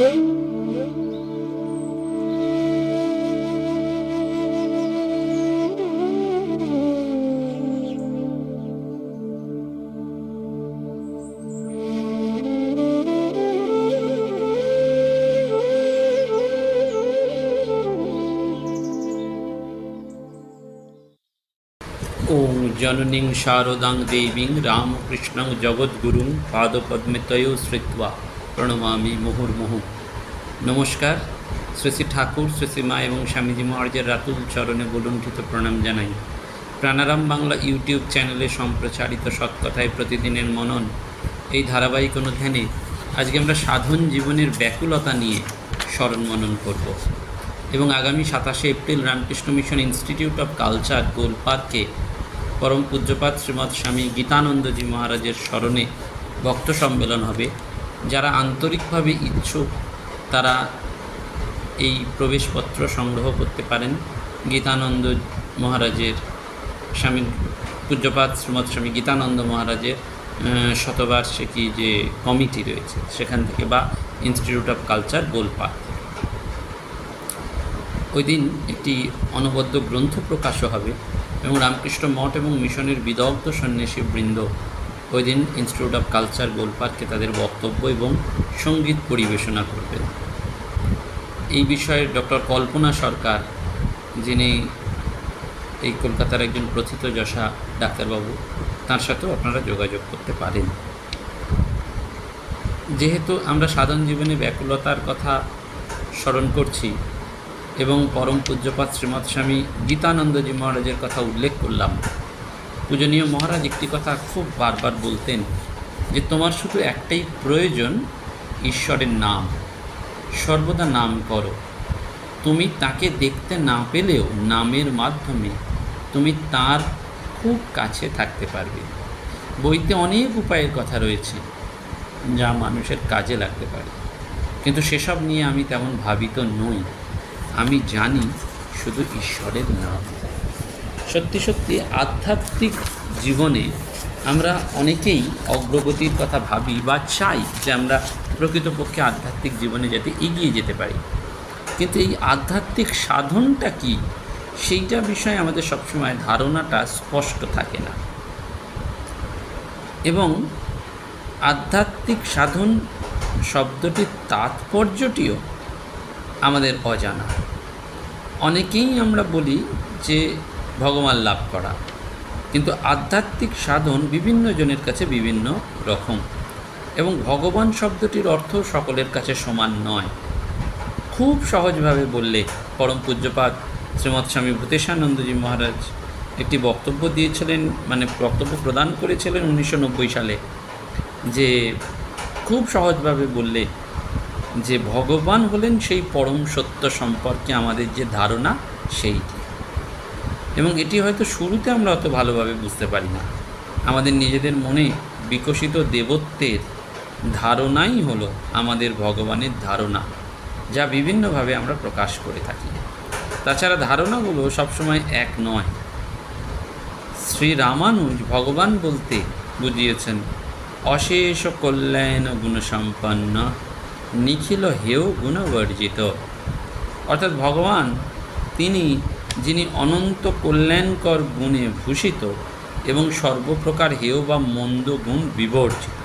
ॐ जननीं शारदां देवीं रामकृष्णं जगद्गुरुं पादपद्मतयोः श्रुत्वा। প্রণমামি মুহুর্মুহু নমস্কার। শ্রী শ্রী ঠাকুর, শ্রী শ্রী মা এবং স্বামীজি মহারাজের রাতুল চরণে বলুণ্ঠিত প্রণাম জানাই। প্রাণারাম বাংলা ইউটিউব চ্যানেলে সম্প্রচারিত সৎকথায় প্রতিদিনের মনন। এই ধারাবাহিক অনুধ্যানে আজকে আমরা সাধন জীবনের ব্যাকুলতা নিয়ে স্মরণ মনন করব এবং আগামী সাতাশে April Ramakrishna mission institute of culture Gol পার্কে পরম পূজ্যপাত শ্রীমৎ স্বামী গীতানন্দজি মহারাজের স্মরণে ভক্ত সম্মেলন হবে। যারা আন্তরিকভাবে ইচ্ছুক, তারা এই প্রবেশপত্র সংগ্রহ করতে পারেন। গীতানন্দ মহারাজের স্বামী, পূজ্যপাত শ্রীমৎ স্বামী গীতানন্দ মহারাজের শতবার্ষিকী যে কমিটি রয়েছে, সেখান থেকে বা ইনস্টিটিউট অফ কালচার গোলপার্ক ওই দিন একটি অনবদ্য গ্রন্থ প্রকাশও হবে এবং রামকৃষ্ণ মঠ এবং মিশনের বিদগ্ধ সন্ন্যাসী বৃন্দ ওই দিন ইনস্টিটিউট অফ কালচার গোলপার্কে তাদের বক্তব্য এবং সংগীত পরিবেশনা করবেন এই বিষয়ে ডক্টর কল্পনা সরকার, যিনি এই কলকাতার একজন প্রথিত যশা ডাক্তারবাবু, তার সাথেও আপনারা যোগাযোগ করতে পারেন। যেহেতু আমরা সাধারণ জীবনে ব্যাকুলতার কথা স্মরণ করছি এবং পরম পূজ্যপাত শ্রীমৎ স্বামী গীতানন্দজি মহারাজের কথা উল্লেখ করলাম পূজনীয় মহারাজ একটি কথা খুব বারবার বলতেন যে, তোমার শুধু একটাই প্রয়োজন, ঈশ্বরের নাম। সর্বদা নাম করো। তুমি তাকে দেখতে না পেলেও নামের মাধ্যমে তুমি তার খুব কাছে থাকতে পারবে। বইতে অনেক উপায়ের কথা রয়েছে যা মানুষের কাজে লাগতে পারে। কিন্তু সেসব নিয়ে আমি তেমন ভাবিত নই। আমি জানি শুধু ঈশ্বরের নাম। সত্যি সত্যি আধ্যাত্মিক জীবনে আমরা অনেকেই অগ্রগতির কথা ভাবি বা চাই যে আমরা প্রকৃতপক্ষে আধ্যাত্মিক জীবনে যাতে এগিয়ে যেতে পারি। কিন্তু এই আধ্যাত্মিক সাধনটা কি? সেইটা বিষয়ে আমাদের সবসময় ধারণাটা স্পষ্ট থাকে না। এবং আধ্যাত্মিক সাধন শব্দটির তাৎপর্যটিও আমাদের অজানা। অনেকেই আমরা বলি যে ভগবান লাভ করা। কিন্তু আধ্যাত্মিক সাধন বিভিন্ন জনের কাছে বিভিন্ন রকম এবং ভগবান শব্দটির অর্থ সকলের কাছে সমান নয়। খুব সহজভাবে বললে পরম পূজ্যপাত শ্রীমৎ স্বামী ভূতেশানন্দজি মহারাজ একটি বক্তব্য দিয়েছিলেন মানে বক্তব্য প্রদান করেছিলেন উনিশশো নব্বই সালে যে খুব সহজভাবে বললে যে ভগবান হলেন সেই পরম সত্য সম্পর্কে আমাদের যে ধারণা সেইটি। এবং এটি হয়তো শুরুতে আমরা অত ভালোভাবে বুঝতে পারি না। আমাদের নিজেদের মনে বিকশিত দেবত্বের ধারণাই হলো আমাদের ভগবানের ধারণা, যা বিভিন্নভাবে আমরা প্রকাশ করে থাকি। তাছাড়া ধারণাগুলো সবসময় এক নয়। শ্রী রামানুজ ভগবান বলতে বুঝিয়েছেন, অশেষ কল্যাণ গুণসম্পন্ন, নিখিল হেয় গুণবর্জিত। অর্থাৎ ভগবান, তিনি যিনি অনন্ত কল্যাণকর গুণে ভূষিত এবং সর্বপ্রকার হেয় বা মন্দ গুণ বিবর্জিত।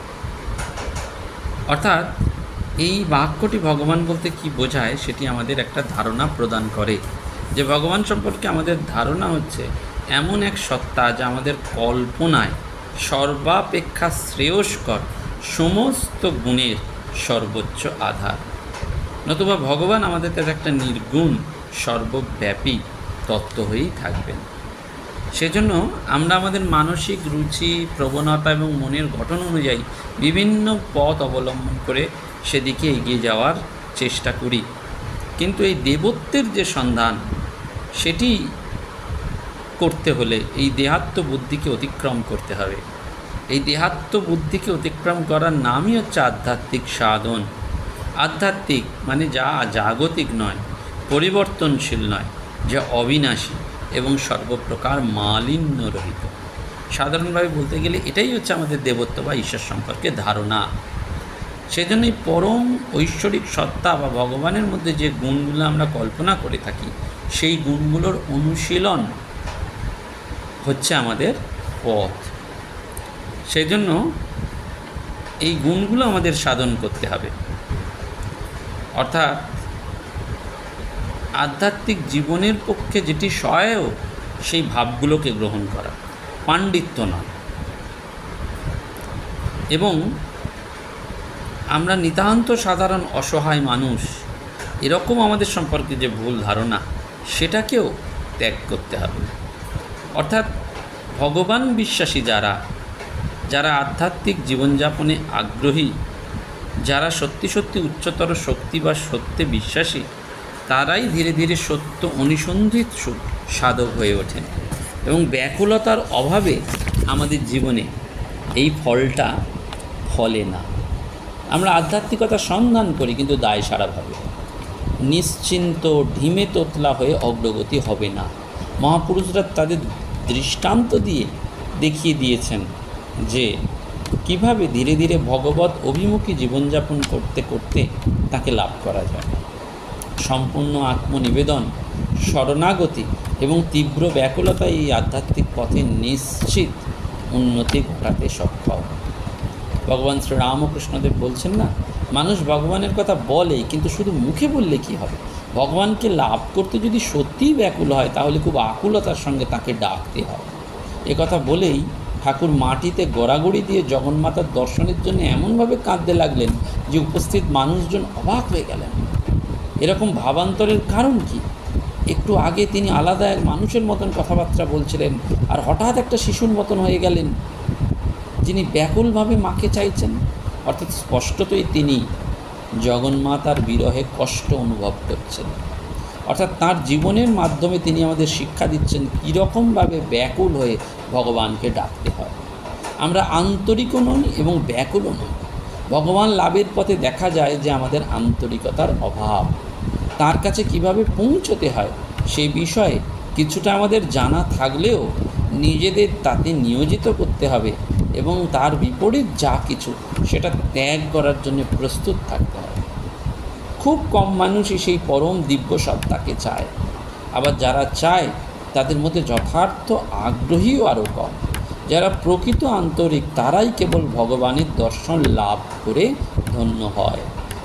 অর্থাৎ, এই বাক্যটি ভগবান বলতে কি বোঝায় সেটি আমাদের একটা ধারণা প্রদান করে যে ভগবান সম্পর্কে আমাদের ধারণা হচ্ছে এমন এক সত্তা যা আমাদের কল্পনায় সর্বাপেক্ষা শ্রেয়স্কর সমস্ত গুণের সর্বোচ্চ আধার। নতুবা ভগবান আমাদের কাছে একটা নির্গুণ, সর্বব্যাপী তত্ত্ব হয়েই থাকবেন। সেজন্য আমরা আমাদের মানসিক রুচি, প্রবণতা এবং মনের গঠন অনুযায়ী বিভিন্ন পথ অবলম্বন করে সেদিকে এগিয়ে যাওয়ার চেষ্টা করি। কিন্তু এই দেবত্বের যে সন্ধান, সেটি করতে হলে এই দেহাত্ম বুদ্ধিকে অতিক্রম করতে হবে। এই দেহাত্ম বুদ্ধিকে অতিক্রম করার নামই হচ্ছে আধ্যাত্মিক সাধন। আধ্যাত্মিক মানে যা জাগতিক নয়, পরিবর্তনশীল নয়। যা অবিনাশী এবং সর্বপ্রকার মালিন্য রহিত। সাধারণভাবে বলতে গেলে এটাই হচ্ছে আমাদের দেবত্ব বা ঈশ্বর সম্পর্কে ধারণা। সেজন্যই পরম ঐশ্বরিক সত্তা বা ভগবানের মধ্যে যে গুণগুলো আমরা কল্পনা করে থাকি, সেই গুণগুলোর অনুশীলন হচ্ছে আমাদের পথ। সেই জন্য এই গুণগুলো আমাদের সাধন করতে হবে। অর্থাৎ আধ্যাত্মিক জীবনের পক্ষে যেটি সহায়ক, সেই ভাবগুলোকে গ্রহণ করা। পাণ্ডিত্য নয়। এবং আমরা নিতান্ত সাধারণ অসহায় মানুষ, এরকম আমাদের সম্পর্কে যে ভুল ধারণা, সেটাকেও ত্যাগ করতে হবে। অর্থাৎ ভগবান বিশ্বাসী যারা যারা আধ্যাত্মিক জীবনযাপনে আগ্রহী, যারা সত্যি সত্যি উচ্চতর শক্তি বা সত্যে বিশ্বাসী তারাই ধীরে ধীরে সত্য অনুসন্ধিত সাধক হয়ে ওঠেন এবং ব্যাকুলতার অভাবে আমাদের জীবনে এই ফলটা ফলে না। আমরা আধ্যাত্মিকতার সন্ধান করি কিন্তু দায় সারাভাবে নিশ্চিন্ত, ঢিমে তোতলা হয়ে অগ্রগতি হবে না। মহাপুরুষরা তাদের দৃষ্টান্ত দিয়ে দেখিয়ে দিয়েছেন যে, কীভাবে ধীরে ধীরে ভগবত অভিমুখী জীবনযাপন করতে করতে তাকে লাভ করা যায়। সম্পূর্ণ আত্মনিবেদন, শরণাগতি এবং তীব্র ব্যাকুলতা এই আধ্যাত্মিক পথে নিশ্চিত উন্নতি ঘটাতে সক্ষম। ভগবান শ্রী রামকৃষ্ণদেব বলছেন না, মানুষ ভগবানের কথা বলে, কিন্তু শুধু মুখে বললে কি হবে? ভগবানকে লাভ করতে যদি সত্যিই ব্যাকুল হয়, তাহলে খুব আকুলতার সঙ্গে তাকে ডাকতে হয় কথা বলেই ঠাকুর মাটিতে গড়াগড়ি দিয়ে জগন্মাতার দর্শনের জন্য এমনভাবে কাঁদতে লাগলেন যে উপস্থিত মানুষজন অবাক হয়ে গেলেন। এরকম ভাবান্তরের কারণ কি? একটু আগে তিনি আলাদা এক মানুষের মতন কথাবার্তা বলছিলেন আর হঠাৎ একটা শিশুর মতন হয়ে গেলেন। যিনি ব্যাকুলভাবে মাকে চাইছেন, অর্থাৎ স্পষ্টতই তিনি জগন্মাতার বিরহে কষ্ট অনুভব করছেন। অর্থাৎ তার জীবনের মাধ্যমে তিনি আমাদের শিক্ষা দিচ্ছেন কীরকমভাবে ব্যাকুল হয়ে ভগবানকে ডাকতে হয়। আমরা আন্তরিকও নই এবং ব্যাকুলও নই। ভগবান লাভের পথে দেখা যায় যে আমাদের আন্তরিকতার অভাব। তার কাছে কীভাবে পৌঁছতে হয় সেই বিষয়ে কিছুটা আমাদের জানা থাকলেও নিজেদের তাতে নিয়োজিত করতে হবে এবং তার বিপরীত যা কিছু সেটা ত্যাগ করার জন্য প্রস্তুত থাকতে হবে। খুব কম মানুষই সেই পরম দিব্য সত্তাকে চায়। আবার যারা চায়, তাদের মধ্যে যথার্থ আগ্রহীও আরও কম। যারা প্রকৃত আন্তরিক, তারাই কেবল ভগবানের দর্শন লাভ করে ধন্য হয়।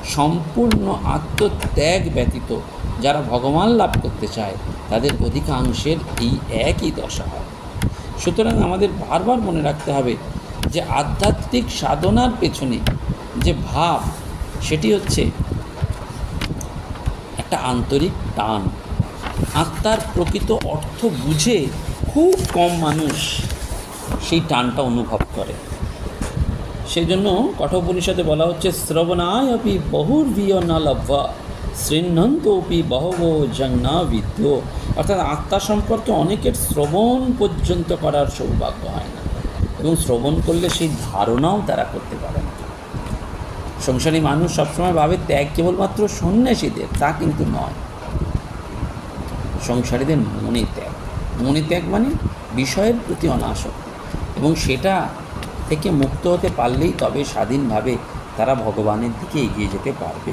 সম্পূর্ণ আত্মত্যাগ ব্যতীত যারা ভগবান লাভ করতে চায়, তাদের অধিকাংশের এই একই দশা হয়। সুতরাং আমাদের বারবার মনে রাখতে হবে যে আধ্যাত্মিক সাধনার পেছনে যে ভাব, সেটি হচ্ছে একটা আন্তরিক টান। আত্মার প্রকৃত অর্থ বুঝে খুব কম মানুষ সেই টানটা অনুভব করে। সেই জন্য কঠোপনিষদে বলা হচ্ছে শ্রবণায় অপি বহুর্বিয় না লভ্য শৃণ্বন্ত অপি বহব জন্না বিদ্য অর্থাৎ আত্মা সম্পর্কে অনেকের শ্রবণ পর্যন্ত করার সৌভাগ্য হয় না। এবং শ্রবণ করলে সেই ধারণাও তারা করতে পারে না। সংসারী মানুষ সবসময় ভাবে, ত্যাগ কেবলমাত্র সন্ন্যাসীদের, তা কিন্তু নয়। সংসারীদের মনে ত্যাগ। মনে ত্যাগ মানে বিষয়ের প্রতি অনাসক্তি। এবং সেটা থেকে মুক্ত হতে পারলেই তবে স্বাধীনভাবে তারা ভগবানের দিকে এগিয়ে যেতে পারবে।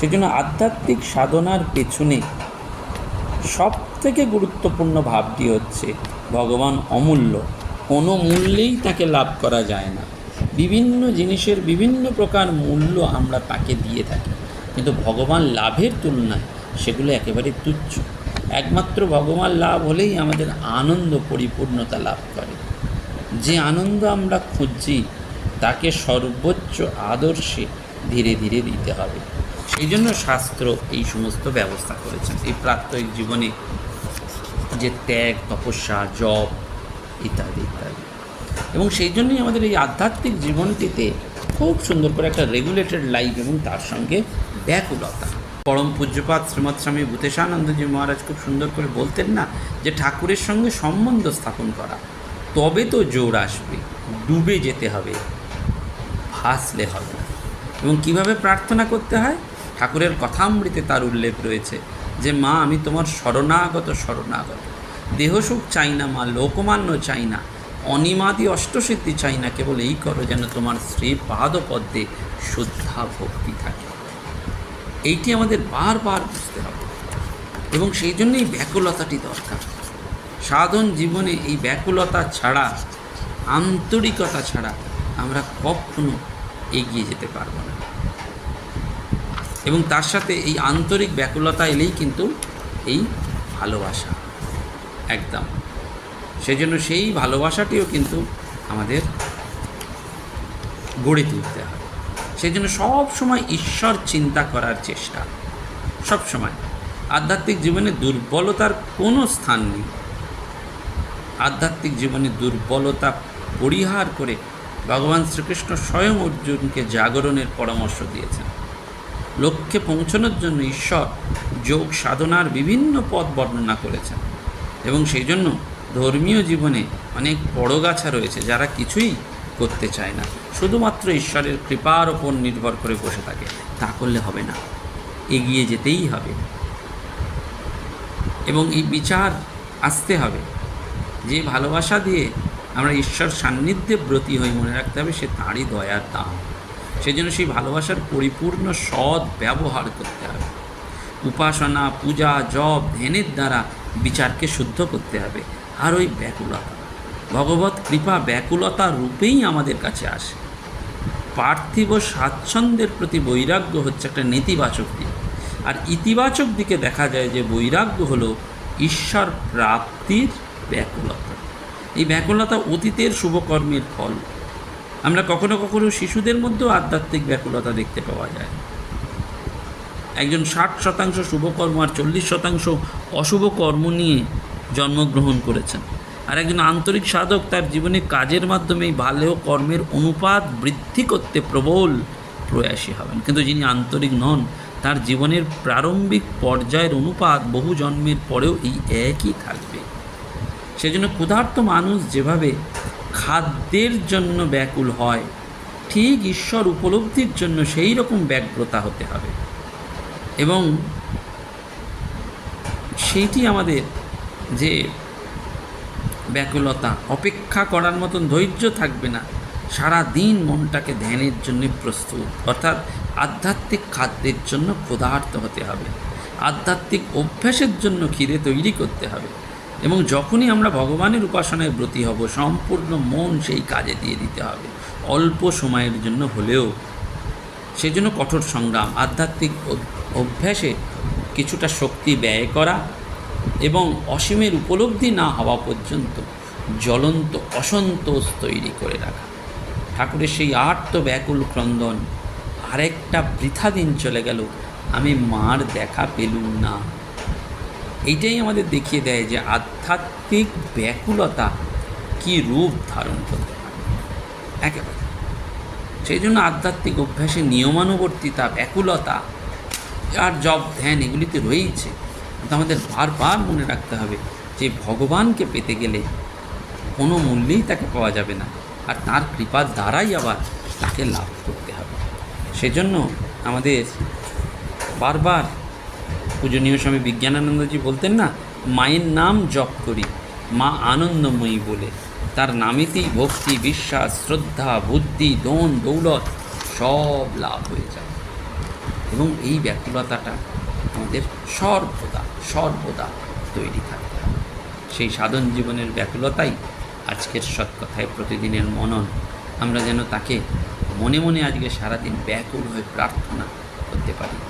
সেজন্য আধ্যাত্মিক সাধনার পেছনে সব থেকে গুরুত্বপূর্ণ ভাবটি হচ্ছে, ভগবান অমূল্য। কোনো মূল্যেই তাকে লাভ করা যায় না। বিভিন্ন জিনিসের বিভিন্ন প্রকার মূল্য আমরা তাকে দিয়ে থাকি। কিন্তু ভগবান লাভের তুলনায় সেগুলো একেবারে তুচ্ছ। একমাত্র ভগবান লাভ হলেই আমাদের আনন্দ পরিপূর্ণতা লাভ করে। যে আনন্দ আমরা খুঁজছি, তাকে সর্বোচ্চ আদর্শে ধীরে ধীরে দিতে হবে। সেই জন্য শাস্ত্র এই সমস্ত ব্যবস্থা করেছেন। এই প্রাত্যহিক জীবনে যে ত্যাগ, তপস্যা, জপ ইত্যাদি ইত্যাদি। এবং সেই জন্যই আমাদের এই আধ্যাত্মিক জীবনটিতে খুব সুন্দর করে একটা রেগুলেটেড লাইফ এবং তার সঙ্গে ব্যাকুলতা। পরম পূজ্যপাত শ্রীমৎ স্বামী ভূতেশানন্দজি মহারাজ খুব সুন্দর করে বলতেন না যে ঠাকুরের সঙ্গে সম্বন্ধ স্থাপন করা। তবে তো জোর আসবে, ডুবে যেতে হবে, ভাসলে হবে না। এবং কীভাবে প্রার্থনা করতে হয়? ঠাকুরের কথামৃতে তার উল্লেখ রয়েছে যে, মা, আমি তোমার শরণাগত শরণাগত। দেহসুখ চাই না, মা, লোকমান্য চাই না, অনিমাদি অষ্টসিদ্ধি চাই না, কেবল এই করো যেন তোমার শ্রী পাদপদ্মে শুদ্ধা ভক্তি থাকে। এইটি আমাদের বারবার বুঝতে হবে। এবং সেই জন্যই ব্যাকুলতাটি দরকার। সাধন জীবনে এই ব্যাকুলতা ছাড়া, আন্তরিকতা ছাড়া আমরা কখনো এগিয়ে যেতে পারব না। এবং তার সাথে এই আন্তরিক ব্যাকুলতা এলেই কিন্তু এই ভালোবাসা একদম। সেজন্য সেই ভালোবাসাটিও কিন্তু আমাদের গড়ে তুলতে হবে। সেই জন্য সব সময় ঈশ্বর চিন্তা করার চেষ্টা। সব সময়। আধ্যাত্মিক জীবনে দুর্বলতার কোনো স্থান নেই। আধ্যাত্মিক জীবনে দুর্বলতা পরিহার করে ভগবান শ্রীকৃষ্ণ স্বয়ং অর্জুনকে জাগরণের পরামর্শ দিয়েছেন। লক্ষ্যে পৌঁছানোর জন্য ঈশ্বর যোগ সাধনার বিভিন্ন পথ বর্ণনা করেছেন এবং সেই জন্য ধর্মীয় জীবনে অনেক বড়গাছা রয়েছে যারা কিছুই করতে চায় না। শুধুমাত্র ঈশ্বরের কৃপার ওপর নির্ভর করে বসে থাকে। তা করলে হবে না। এগিয়ে যেতেই হবে। এবং এই বিচার আসতে হবে। যে ভালোবাসা দিয়ে আমরা ঈশ্বর সান্নিধ্যে ব্রতী হয়ে মনে রাখতে হবে, সে তাঁরই দয়ার দাম। সেজন্য সেই ভালোবাসার পরিপূর্ণ সৎ ব্যবহার করতে হবে। উপাসনা, পূজা, জপ, ধ্যানের দ্বারা বিচারকে শুদ্ধ করতে হবে। আর ওই ব্যাকুলতা, ভগবত কৃপা ব্যাকুলতা রূপেই আমাদের কাছে আসে। পার্থিব স্বাচ্ছন্দ্যের প্রতি বৈরাগ্য হচ্ছে একটা নেতিবাচক দিক। আর ইতিবাচক দিকে দেখা যায় যে বৈরাগ্য হলো ঈশ্বর প্রাপ্তির ব্যাকুলতা। এই ব্যাকুলতা অতীতের শুভকর্মের ফল। আমরা কখনো কখনো শিশুদের মধ্যেও আধ্যাত্মিক ব্যাকুলতা দেখতে পাওয়া যায়। একজন ষাট শতাংশ শুভকর্ম আর চল্লিশ শতাংশ অশুভ কর্ম নিয়ে জন্মগ্রহণ করেছেন। আর একজন আন্তরিক সাধক তার জীবনে কাজের মাধ্যমে ভালো কর্মের অনুপাত বৃদ্ধি করতে প্রবল প্রয়াসী হবেন। কিন্তু যিনি আন্তরিক নন, তার জীবনের প্রারম্ভিক পর্যায়ের অনুপাত বহু জন্মের পরেও এই একই থাকবে। সেজন্য ক্ষুধার্ত মানুষ যেভাবে খাদ্যের জন্য ব্যাকুল হয়, ঠিক ঈশ্বর উপলব্ধির জন্য সেই রকম ব্যগ্রতা হতে হবে। এবং সেইটি আমাদের যে ব্যাকুলতা, অপেক্ষা করার মতন ধৈর্য থাকবে না, সারা দিন মনটাকে ধ্যানের জন্য প্রস্তুত। অর্থাৎ আধ্যাত্মিক খাদ্যের জন্য ক্ষুধার্ত হতে হবে। আধ্যাত্মিক অভ্যাসের জন্য খিদে তৈরি করতে হবে। এবং যখনই আমরা ভগবানের উপাসনায় ব্রতী হব, সম্পূর্ণ মন সেই কাজে দিয়ে দিতে হবে। অল্প সময়ের জন্য হলেও সেজন্য কঠোর সংগ্রাম, আধ্যাত্মিক অভ্যাসে কিছুটা শক্তি ব্যয় করা এবং অসীমের উপলব্ধি না হওয়া পর্যন্ত জ্বলন্ত অসন্তোষ তৈরি করে রাখা। ঠাকুরের সেই আর্ত ব্যাকুল ক্রন্দন আরেকটা বৃথা দিন চলে গেল, আমি মার দেখা পেলুম না। এইটাই আমাদের দেখিয়ে দেয় যে আধ্যাত্মিক ব্যাকুলতা কি রূপ ধারণ করতে পারে। একেবারে। সেই জন্য আধ্যাত্মিক অভ্যাসে নিয়মানুবর্তিতা, ব্যাকুলতা আর জব ধ্যান এগুলিতে রয়েছে কিন্তু আমাদের বারবার মনে রাখতে হবে যে ভগবানকে পেতে গেলে কোনো মূল্যেই তাকে পাওয়া যাবে না। আর তার কৃপার দ্বারাই আবার তাকে লাভ করতে হবে। সেজন্য আমাদের বারবার পূজনীয় স্বামী বিজ্ঞানানন্দজি বলতেন না, মায়ের নাম জপ করি, মা আনন্দময়ী বলে। তার নামেতেই ভক্তি, বিশ্বাস, শ্রদ্ধা, বুদ্ধি, দন, দৌলত সব লাভ হয়ে যায়। এবং এই ব্যাকুলতাটা আমাদের সর্বদা সর্বদা তৈরি হবে সেই সাধন জীবনের ব্যাকুলতাই আজকের সৎকথায় প্রতিদিনের মনন। আমরা যেন তাকে মনে মনে আজকে সারাদিন ব্যাকুল হয়ে প্রার্থনা করতে পারি।